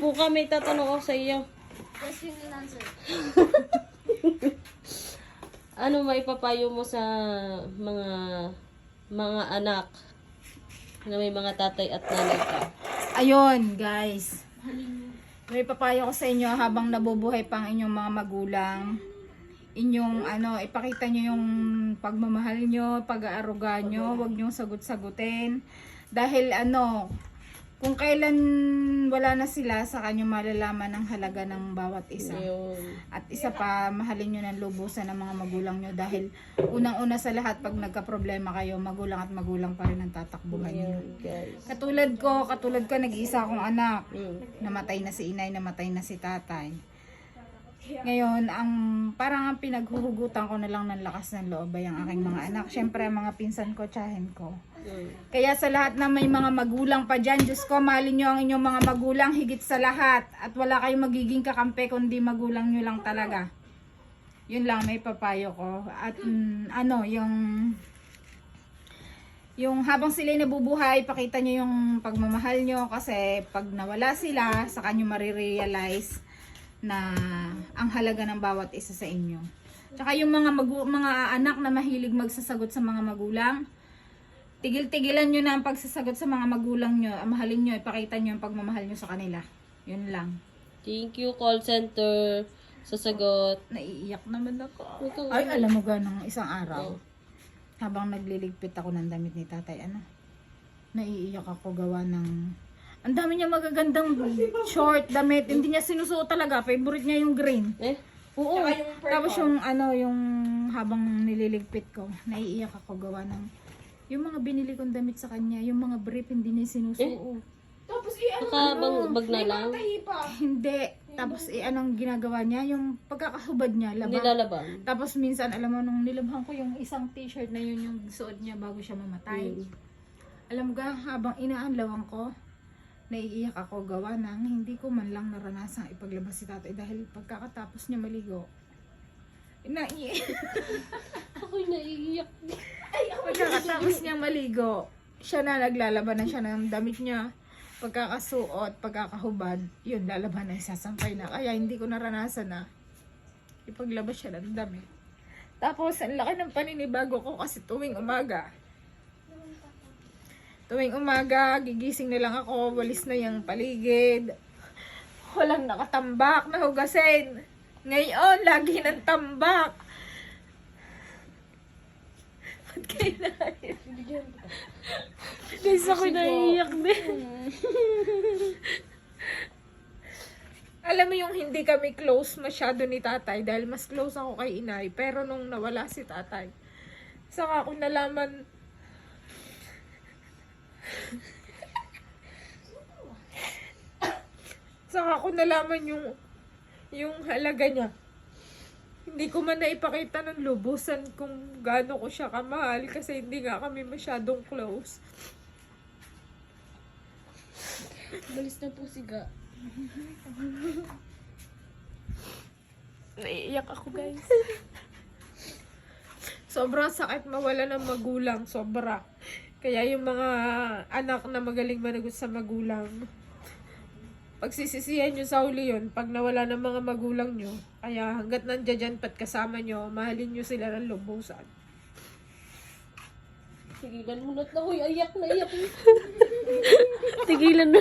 Upo ka, may tatanong ako sa iyo. Question and answer. Ano maipapayo mo sa mga mga anak na may mga tatay at nanay pa? Ayun, guys. May papayo ko sa inyo habang nabubuhay pang inyong mga magulang. Inyong ano, ipakita nyo yung pagmamahal nyo, pag-aaruga nyo, huwag nyo sagot-sagutin. Dahil ano, kung kailan wala na sila, sa kanyo malalaman ang halaga ng bawat isa. Yun. At isa pa, mahalin nyo ng lubusan ng mga magulang nyo dahil unang-una sa lahat, pag nagka-problema kayo, magulang at magulang pa rin ang tatakbuhan nyo. Yun, guys. Katulad ko, katulad ko, nag-iisa akong anak. Mm. Namatay na si inay, namatay na si tatay. Ngayon, ang parang ang pinaghuhugutan ko na lang ng lakas ng loob ay ang aking mga anak. Siyempre, ang mga pinsan ko, tsahin ko. Mm. Kaya sa lahat na may mga magulang pa dyan, Diyos ko, mahalin nyo ang inyong mga magulang higit sa lahat. At wala kayong magiging kakampi kundi magulang nyo lang talaga. Yun lang, may papayo ko. At mm, ano, yung yung habang sila'y nabubuhay, pakita nyo yung pagmamahal nyo kasi pag nawala sila, sa kanyo marirealize na ang halaga ng bawat isa sa inyo. Tsaka yung mga magu- mga anak na mahilig magsasagot sa mga magulang, tigil-tigilan nyo na ang pagsasagot sa mga magulang nyo. Ah, Mahalin nyo, ipakita nyo ang pagmamahal nyo sa kanila. Yun lang. Thank you, call center, sa sagot. Naiiyak naman ako. Ay, alam mo ganong isang araw. Habang nagliligpit ako ng damit ni tatay, ano? Naiiyak ako gawa ng... Ang dami niya magagandang short damit. Hindi niya sinusuot talaga. Favorite niya yung green. Eh? Oo. Tapos yung ano, yung habang nililigpit ko, naiiyak ako gawa ng yung mga binili kong damit sa kanya, yung mga brief hindi niya sinusuot. Tapos i Baka bang bag na lang? pa. Hindi. Tapos eh, anong ginagawa niya? Yung pagkakahubad niya, labang. Nilalaban. Tapos minsan, alam mo, nung nilabhan ko yung isang t-shirt na yun yung suot niya bago siya mamatay. Mm. Alam mo ga, habang inaanlawan ko, naiiyak ako gawa ng hindi ko man lang naranasang ipaglabas si tatay dahil pagkakatapos niya maligo, naiiyak. Ako'y naiiyak. pagkakatapos niya maligo, siya na naglalaban na siya ng damit niya. Pagkakasuot, pagkakahubad, yun, lalaban na isasampay na. Kaya hindi ko naranasan na ipaglabas siya ng damit. Tapos, ang laki ng paninibago ko kasi tuwing umaga. Tuwing umaga, gigising na lang ako, walis na yung paligid. Walang nakatambak na hugasin. Ngayon, lagi ng tambak. Ba't kailangan? Guys, ako'y naiiyak din. Alam mo yung hindi kami close masyado ni tatay dahil mas close ako kay inay. Pero nung nawala si tatay, saka ako nalaman saka ako nalaman yung yung halaga niya. Hindi ko man naipakita ng lubusan kung gaano ko siya kamahal kasi hindi nga kami masyadong close. Balis na po siga. Naiiyak ako guys. Sobrang sakit mawala ng magulang. Sobra. Kaya yung mga anak na magaling managot sa magulang, pagsisisihan nyo sa huli yun, pag nawala ng mga magulang nyo, kaya hanggat nandiyan dyan pat kasama nyo, mahalin nyo sila ng lubusan. Tigilan mo na. Ako'y ayak na iyak. Tigilan na.